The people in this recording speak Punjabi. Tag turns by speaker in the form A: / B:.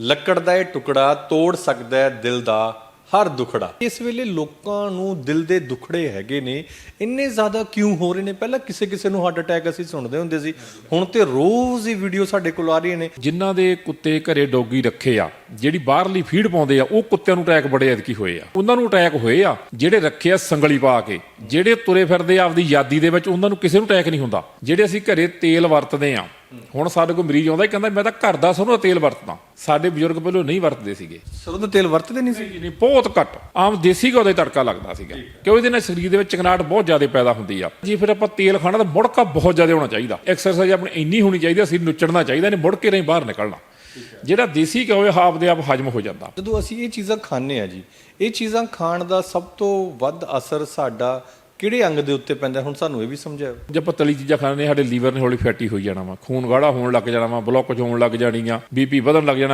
A: ਲੱਕੜ ਦਾ ਇਹ ਟੁਕੜਾ ਤੋੜ ਸਕਦਾ ਹੈ ਦਿਲ ਦਾ ਹਰ ਦੁਖੜਾ। ਇਸ ਵੇਲੇ ਲੋਕਾਂ ਨੂੰ ਦਿਲ ਦੇ ਦੁਖੜੇ ਹੈਗੇ ਨੇ। ਇੰਨੇ ਜ਼ਿਆਦਾ ਕਿਉਂ ਹੋ ਰਹੇ ਨੇ? ਪਹਿਲਾਂ ਕਿਸੇ ਕਿਸੇ ਨੂੰ ਹਾਰਟ ਅਟੈਕ ਅਸੀਂ ਸੁਣਦੇ ਹੁੰਦੇ ਸੀ। ਹੁਣ ਤੇ ਰੋਜ਼ ਹੀ ਵੀਡੀਓ ਸਾਡੇ ਕੋਲ ਆ ਰਹੀਆਂ ਨੇ।
B: ਜਿਨ੍ਹਾਂ ਦੇ ਕੁੱਤੇ ਘਰੇ ਡੌਗੀ ਰੱਖੇ ਆ, ਜਿਹੜੀ ਬਾਹਰਲੀ ਫੀਡ ਪਾਉਂਦੇ ਆ, ਉਹ ਕੁੱਤਿਆਂ ਨੂੰ ਅਟੈਕ ਬੜੇ ਐਤਕੀ ਹੋਏ ਆ। ਉਹਨਾਂ ਨੂੰ ਅਟੈਕ ਹੋਏ ਆ, ਜਿਹੜੇ ਰੱਖੇ ਆ ਸੰਗਲੀ ਪਾ ਕੇ। ਜਿਹੜੇ ਤੁਰੇ ਫਿਰਦੇ ਆ ਆਪਦੀ ਯਾਦੀ ਦੇ ਵਿੱਚ, ਉਹਨਾਂ ਨੂੰ ਕਿਸੇ ਨੂੰ ਅਟੈਕ ਨਹੀਂ ਹੁੰਦਾ। ਜਿਹੜੇ ਅਸੀਂ ਘਰੇ ਤੇਲ ਵਰਤਦੇ ਆ ਹੁਣ ਸਾਡੇ ਕੋਲ ਮਰੀਜ਼ ਆਉਂਦਾ ਹੀ ਕਹਿੰਦਾ ਮੈਂ ਤਾਂ ਘਰ ਦਾ ਸਰੋਂ ਦਾ ਤੇਲ ਵਰਤਦਾ। ਸਾਡੇ ਬਜ਼ੁਰਗ ਪਹਿਲਾਂ ਨਹੀਂ ਵਰਤਦੇ ਸੀਗੇ।
A: ਸਰੋਂ ਦਾ ਤੇਲ ਵਰਤਦੇ ਨਹੀਂ ਸੀ?
B: ਨਹੀਂ ਬਹੁਤ ਘੱਟ। ਆਮ ਦੇਸੀ ਘਿਓ ਦਾ ਤੜਕਾ ਲੱਗਦਾ ਸੀਗਾ। ਕਿਉਂ ਇਹਦੇ ਨਾਲ ਸਰੀਰ ਦੇ ਵਿੱਚ ਚਕਨਾਟ ਬਹੁਤ ਜ਼ਿਆਦਾ ਪੈਦਾ ਹੁੰਦੀ ਆ। ਜੀ ਫਿਰ ਆਪਾਂ ਤੇਲ ਖਾਣਾ ਤਾਂ ਮੁੜਕਾ ਬਹੁਤ ਜ਼ਿਆਦਾ ਹੋਣਾ ਚਾਹੀਦਾ। ਐਕਸਰਸਾਈਜ਼ ਆਪਣੀ ਇੰਨੀ ਹੋਣੀ ਚਾਹੀਦੀ ਅਸੀਂ ਨੁੱਚੜਨਾ ਚਾਹੀਦਾ ਨਹੀਂ ਮੁੜ ਕੇ ਨਹੀਂ ਬਾਹਰ ਨਿਕਲਣਾ। ਜਿਹੜਾ ਦੇਸੀ ਘਿਓ ਹੈ ਆਪ ਦੇ ਆਪ ਹਜਮ ਹੋ ਜਾਂਦਾ।
A: ਜਦੋਂ ਅਸੀਂ ਇਹ ਚੀਜ਼ਾਂ ਖਾਂਦੇ ਆ ਜੀ ਇਹ ਚੀਜ਼ਾਂ ਖਾਣ ਦਾ ਸਭ ਤੋਂ ਵੱਧ ਅਸਰ ਸਾਡਾ ਕਿਹੜੇ ਅੰਗ ਦੇ ਉੱਤੇ ਪੈਂਦਾ? ਹੁਣ ਸਾਨੂੰ ਇਹ ਵੀ ਸਮਝਾਓ।
B: ਜੇ ਆਪਾਂ ਤਲੀ ਚੀਜ਼ਾਂ ਖਾਣੇ ਸਾਡੇ ਲੀਵਰ ਨੇ ਹੌਲੀ ਫੈਟੀ ਹੋਈ ਜਾਣਾ ਵਾ। ਖੂਨ ਗਾੜਾ ਹੋਣ ਲੱਗ ਜਾਣਾ ਵਾ, ਬਲੌਕੇਜ ਹੋਣ ਲੱਗ ਜਾਣੀਆਂ ਬੀਪੀ ਵਧਣ ਲੱਗ ਜਾਣਾ